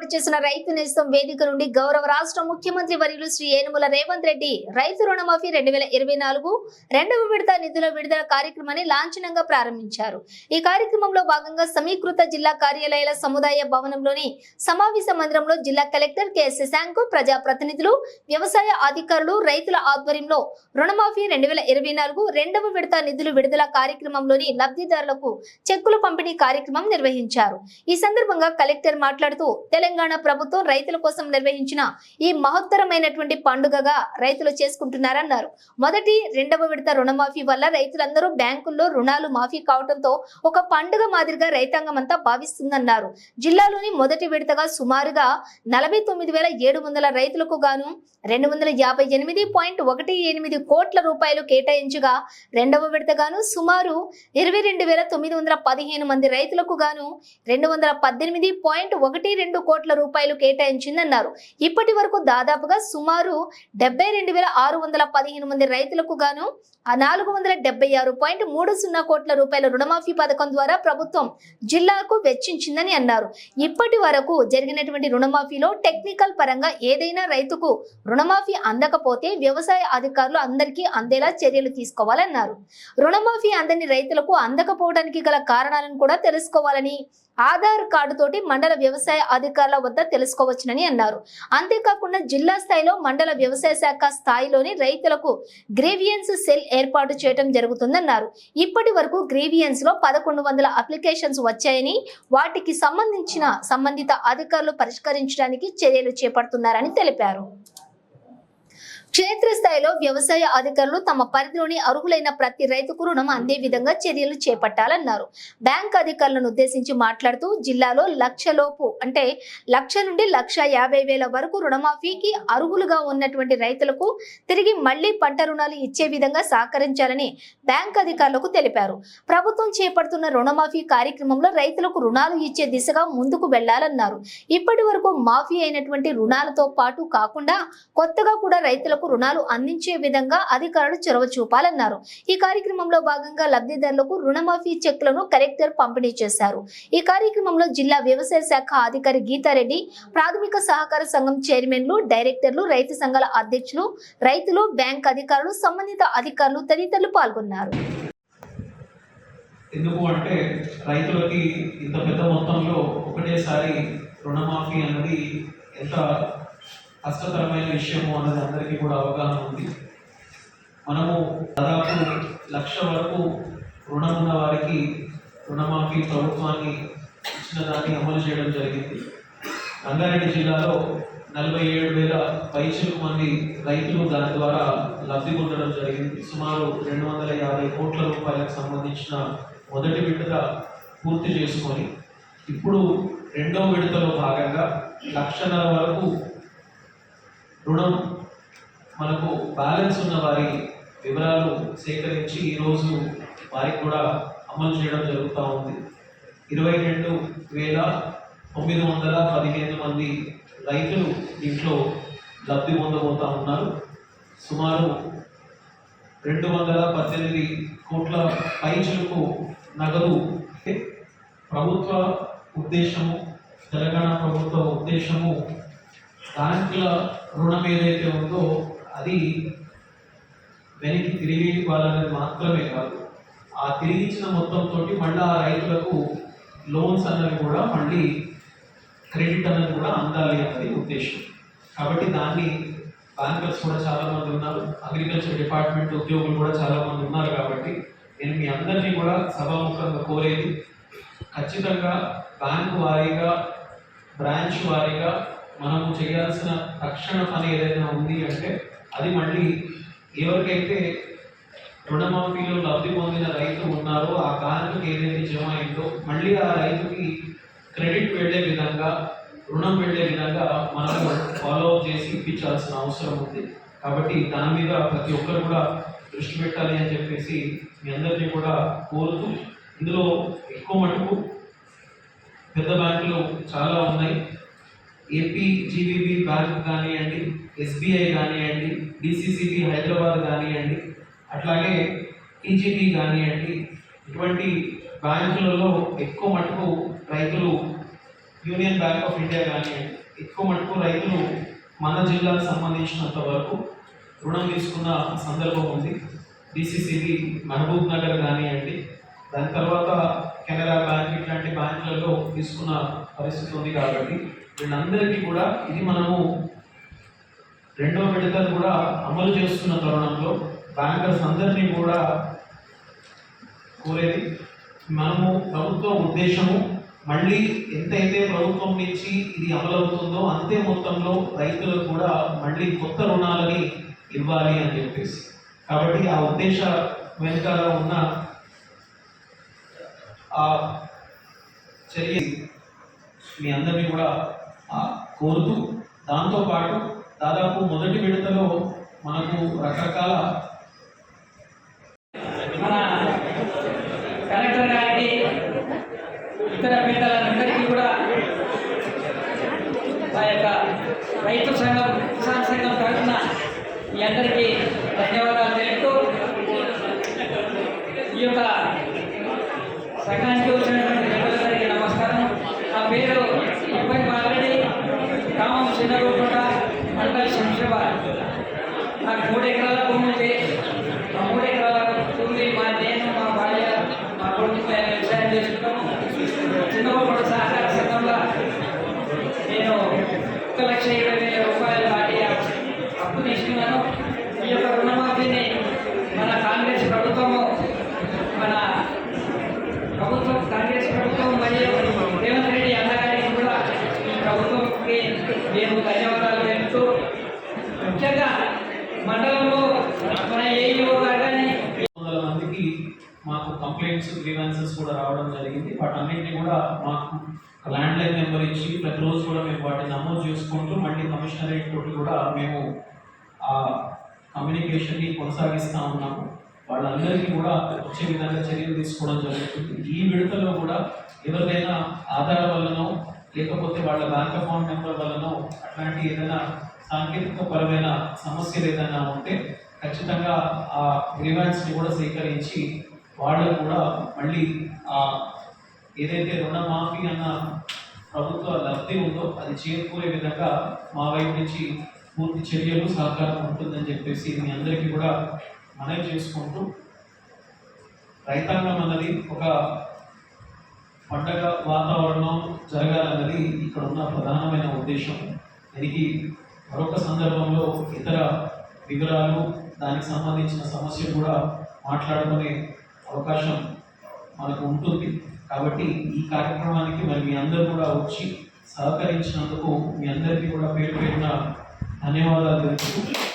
ఏర్పాటు చేసిన రైతు నేస్తం వేదిక నుండి గౌరవ రాష్ట్ర ముఖ్యమంత్రి వర్యులు శ్రీ ఏనుముల రేవంత్ రెడ్డి రైతు రుణమాఫీ రెండు వేల ఇరవై నాలుగు రెండవ విడత నిధుల విడుదల కార్యక్రమాన్ని లాంఛనంగా ప్రారంభించారు. ఈ కార్యక్రమంలో భాగంగా సమీకృత జిల్లా కార్యాలయాల సముదాయ భవనంలోని సమావేశ మందిరంలో జిల్లా కలెక్టర్ కె శశాంక్ ప్రజా ప్రతినిధులు వ్యవసాయ అధికారులు రైతుల ఆధ్వర్యంలో రుణమాఫీ రెండు వేల ఇరవై నాలుగు రెండవ విడత నిధులు విడుదల కార్యక్రమంలోని లబ్ధిదారులకు చెక్కుల పంపిణీ కార్యక్రమం నిర్వహించారు. ఈ సందర్భంగా కలెక్టర్ మాట్లాడుతూ తెలంగాణ తెలంగాణ ప్రభుత్వం రైతుల కోసం నిర్వహించిన ఈ మహత్తరమైనటువంటి పండుగగా రైతులు చేసుకుంటున్నారన్నారు. మొదటి రెండవ విడత రుణమాఫీ వల్ల రైతులందరూ బ్యాంకుల్లో రుణాలు మాఫీ కావడంతో ఒక పండుగ మాదిరిగా రైతాంగం అంతా భావిస్తుందన్నారు. జిల్లాలోని మొదటి విడతగా సుమారుగా నలభై తొమ్మిది వేల ఏడు వందల రైతులకు గాను రెండు వందల యాభై ఎనిమిది పాయింట్ ఒకటి ఎనిమిది కోట్ల రూపాయలు కేటాయించగా రెండవ విడతగాను సుమారు ఇరవై రెండు వేల తొమ్మిది వందల పదిహేను మంది రైతులకు గాను రెండు వందల పద్దెనిమిది పాయింట్ ఒకటి రెండు కోట్ల కోట్ల రూపాయలు కేటాయించిందన్నారు. ఇప్పటి వరకు దాదాపుగా సుమారు డెబ్బై రెండు వేల ఆరు వందల పదిహేను మంది రైతులకు గాను ఆ నాలుగు వందల డెబ్బై ఆరు పాయింట్ మూడు సున్నా కోట్ల రూపాయల రుణమాఫీ పథకం ద్వారా ప్రభుత్వం జిల్లాకు వెచ్చించిందని అన్నారు. ఇప్పటి వరకు జరిగినటువంటి రుణమాఫీలో టెక్నికల్ పరంగా ఏదైనా రైతుకు రుణమాఫీ అందకపోతే వ్యవసాయ అధికారులు అందరికీ అందేలా చర్యలు తీసుకోవాలన్నారు. రుణమాఫీ అందని రైతులకు అందకపోవడానికి గల కారణాలను కూడా తెలుసుకోవాలని ఆధార్ కార్డు తోటి మండల వ్యవసాయ అధికారుల వద్ద తెలుసుకోవచ్చునని అన్నారు. అంతేకాకుండా జిల్లా స్థాయిలో మండల వ్యవసాయ శాఖ స్థాయిలోని రైతులకు గ్రేవియన్స్ సెల్ ఏర్పాటు చేయడం జరుగుతుందన్నారు. ఇప్పటి వరకు లో పదకొండు వందల అప్లికేషన్స్ వచ్చాయని వాటికి సంబంధించిన సంబంధిత అధికారులు పరిష్కరించడానికి చర్యలు చేపడుతున్నారని తెలిపారు. క్షేత్రస్థాయిలో వ్యవసాయ అధికారులు తమ పరిధిలోని అర్హులైన ప్రతి రైతుకు రుణం అందే విధంగా చర్యలు చేపట్టాలన్నారు. బ్యాంక్ అధికారులను ఉద్దేశించి మాట్లాడుతూ జిల్లాలో లక్షలోపు అంటే లక్ష నుండి లక్ష యాభై వేల వరకు రుణమాఫీకి అర్హులుగా ఉన్నటువంటి రైతులకు తిరిగి మళ్ళీ పంట రుణాలు ఇచ్చే విధంగా సహకరించాలని బ్యాంక్ అధికారులకు తెలిపారు. ప్రభుత్వం చేపడుతున్న రుణమాఫీ కార్యక్రమంలో రైతులకు రుణాలు ఇచ్చే దిశగా ముందుకు వెళ్ళాలన్నారు. ఇప్పటి వరకు మాఫీ అయినటువంటి రుణాలతో పాటు కాకుండా కొత్తగా కూడా రైతులకు రుణాలు అందించే విధంగా అధికారులు చొరవ చూపాలన్నారు. ఈ కార్యక్రమంలో భాగంగా లబ్ధిదారులకు రుణమాఫీ చెక్లను కలెక్టర్ పంపిణీ చేశారు. ఈ కార్యక్రమంలో జిల్లా వ్యవసాయ శాఖ అధికారి గీతారెడ్డి ప్రాథమిక సహకార సంఘం చైర్మన్లు డైరెక్టర్లు రైతు సంఘాల అధ్యక్షులు రైతులు బ్యాంక్ అధికారులు సంబంధిత అధికారులు తదితరులు పాల్గొన్నారు. ఎందుకు అంటే రైతులకి ఇంత పెద్ద మొత్తంలో ఒకటేసారి రుణమాఫీ అనేది ఎంత కష్టతరమైన విషయము అన్నది అందరికీ కూడా అవగాహన ఉంది. మనము దాదాపు లక్ష వరకు రుణం ఉన్న వారికి రుణమాఫీ ప్రభుత్వాన్ని ఇచ్చిన దాన్ని అమలు చేయడం జరిగింది. రంగారెడ్డి జిల్లాలో నలభై ఏడు వేల పైచిలకు మంది రైతులు దాని ద్వారా లబ్ధి పొందడం జరిగింది. సుమారు రెండు వందల యాభై కోట్ల రూపాయలకు సంబంధించిన మొదటి విడత పూర్తి చేసుకొని ఇప్పుడు రెండవ విడతలో భాగంగా లక్షన్నర వరకు రుణం మనకు బ్యాలెన్స్ ఉన్న వారి వివరాలు సేకరించి ఈరోజు వారికి కూడా అమలు చేయడం జరుగుతూ ఉంది. ఇరవై రెండు వేల తొమ్మిది వందల పదిహేను మంది రైతులు దీంట్లో లబ్ధి పొందబోతూ ఉన్నారు. సుమారు రెండు వందల పద్దెనిమిది కోట్ల పైచులకు నగదు ప్రభుత్వ ఉద్దేశము తెలంగాణ ప్రభుత్వ ఉద్దేశము బ్యాంకుల రుణం ఏదైతే ఉందో అది వెనక్కి తిరిగి ఇవ్వాలనేది మాత్రమే కాదు. ఆ తిరిగి ఇచ్చిన మొత్తంతో మళ్ళీ ఆ రైతులకు లోన్స్ అన్నది కూడా మళ్ళీ క్రెడిట్ అన్నది కూడా అందాలి అన్నది ఉద్దేశం. కాబట్టి దాన్ని బ్యాంకర్స్ కూడా చాలా మంది ఉన్నారు అగ్రికల్చర్ డిపార్ట్మెంట్ ఉద్యోగులు కూడా చాలా మంది ఉన్నారు కాబట్టి నేను మీ అందరినీ కూడా సభాముఖంగా కోరేది ఖచ్చితంగా బ్యాంకు వారీగా బ్రాంచ్ వారీగా మనము చేయాల్సిన తక్షణ పని ఏదైనా ఉంది అంటే అది మళ్ళీ ఎవరికైతే రుణమాఫీలో లబ్ధి పొందిన రైతు ఉన్నారో ఆ బ్యాంకుకి ఏదైతే జమ అయిందో మళ్ళీ ఆ రైతుకి క్రెడిట్ వెళ్ళే విధంగా రుణం వెళ్ళే విధంగా మనము ఫాలో అప్ చేసి ఇప్పించాల్సిన అవసరం ఉంది. కాబట్టి దాని మీద ప్రతి ఒక్కరు కూడా దృష్టి పెట్టాలి అని చెప్పేసి మీ అందరినీ కూడా కోరుతూ ఇందులో ఎక్కువ మటుకు పెద్ద బ్యాంకులు చాలా ఉన్నాయి. ఏపీ జీబీబీ బ్యాంక్ కానివ్వండి ఎస్బీఐ కానివ్వండి డిసిసిబి హైదరాబాద్ కానివ్వండి అట్లాగే టీజీబీ కానివ్వండి ఇటువంటి బ్యాంకులలో ఎక్కువ మటుకు రైతులు యూనియన్ బ్యాంక్ ఆఫ్ ఇండియా కానివ్వండి ఎక్కువ మటుకు రైతులు మన జిల్లాకు సంబంధించినంత వరకు రుణం తీసుకున్న సందర్భం ఉంది. డిసిసిబి మహబూబ్ నగర్ కానివ్వండి దాని తర్వాత కెనరా బ్యాంక్ ఇట్లాంటి బ్యాంకులలో తీసుకున్న పరిస్థితి ఉంది కాబట్టి వీళ్ళందరికీ కూడా ఇది మనము రెండో విడతలు కూడా అమలు చేస్తున్న తరుణంలో బ్యాంకర్స్ అందరినీ కూడా కోరేది మనము ప్రభుత్వ ఉద్దేశము మళ్ళీ ఎంతైతే ప్రభుత్వం నుంచి ఇది అమలవుతుందో అంతే మొత్తంలో రైతులకు కూడా మళ్ళీ కొత్త రుణాలని ఇవ్వాలి అని చెప్పేసి. కాబట్టి ఆ ఉద్దేశ వెనుకాల ఉన్న ఆ చర్య మీ అందరినీ కూడా కోరుతూ దాంతోపాటు దాదాపు మొదటి విడతలో మనకు రకరకాల మన కలెక్టర్ గారికి ఇతర పెద్దలందరికీ కూడా మా యొక్క రైతు సంఘం కిసాన్ సంఘం తరఫున మీ అందరికీ ధన్యవాదాలు తెలుపుతూ ఈ యొక్క సంఘానికి వచ్చినటువంటి నమస్కారం. నా పేరు చిన్న చిన్నగూడ మండల్ శంషాబాద్. నాకు మూడు ఎకరాల భూమి ఉంటే ఆ మూడు ఎకరాల భూమి మా నేను మా భార్య మా కొడుకు మేము వ్యవసాయం చేసుకుంటాము చిన్నప్పుడు సహకార సంఘంలో నేను ఒక లక్ష ఇరవై వేల రూపాయలు వాటి అప్పు తీసుకున్నాను ఈ యొక్క రుణమాఫీని మన కాంగ్రెస్ ప్రభుత్వము మన ప్రభుత్వం కాంగ్రెస్ ప్రభుత్వం మరియు రేవంత్ రెడ్డి అన్నగారికి కూడా ఈ ప్రభుత్వంకి మేము ధన్యవాదాలు తెలుపుతూ ముఖ్యంగా మండలంలో మన ఏఈఓ గారు కానీ వందల మందికి మాకు కంప్లైంట్స్ గ్రీవెన్సెస్ కూడా రావడం జరిగింది. వాటన్నింటినీ కూడా మాకు ల్యాండ్ లైన్ నెంబర్ ఇచ్చి ప్రతిరోజు కూడా మేము వాటిని నమోదు చేసుకుంటూ మళ్ళీ కమిషనరేట్ తోటి కూడా మేము ఆ కమ్యూనికేషన్ని కొనసాగిస్తూ ఉన్నాము. వాళ్ళందరికీ కూడా వచ్చే విధంగా చర్యలు తీసుకోవడం జరుగుతుంది. ఈ విడతల్లో కూడా ఎవరిదైనా ఆధార్ వల్లనో లేకపోతే వాళ్ళ బ్యాంక్ అకౌంట్ నెంబర్ వల్లనో అట్లాంటి ఏదైనా సాంకేతిక పరమైన సమస్యలు ఏదైనా ఉంటే ఖచ్చితంగా ఆ గ్రీవాన్స్ని కూడా సేకరించి వాళ్ళు కూడా మళ్ళీ ఆ ఏదైతే రుణమాఫీ అన్న ప్రభుత్వ లబ్ధి ఉందో అది చేకూరే విధంగా మా వైపు నుంచి పూర్తి చర్యలు సహకారం ఉంటుందని చెప్పేసి మీ అందరికీ కూడా మనవి చేసుకుంటూ రైతాంగం అన్నది ఒక పండగ వాతావరణం జరగాలన్నది ఇక్కడ ఉన్న ప్రధానమైన ఉద్దేశం. దీనికి మరొక సందర్భంలో ఇతర వివరాలు దానికి సంబంధించిన సమస్యలు కూడా మాట్లాడుకునే అవకాశం మనకు ఉంటుంది. కాబట్టి ఈ కార్యక్రమానికి మరి మీ అందరూ కూడా వచ్చి సహకరించినందుకు మీ అందరికీ కూడా పేరు పేరున ధన్యవాదాలు తెలుపుతూ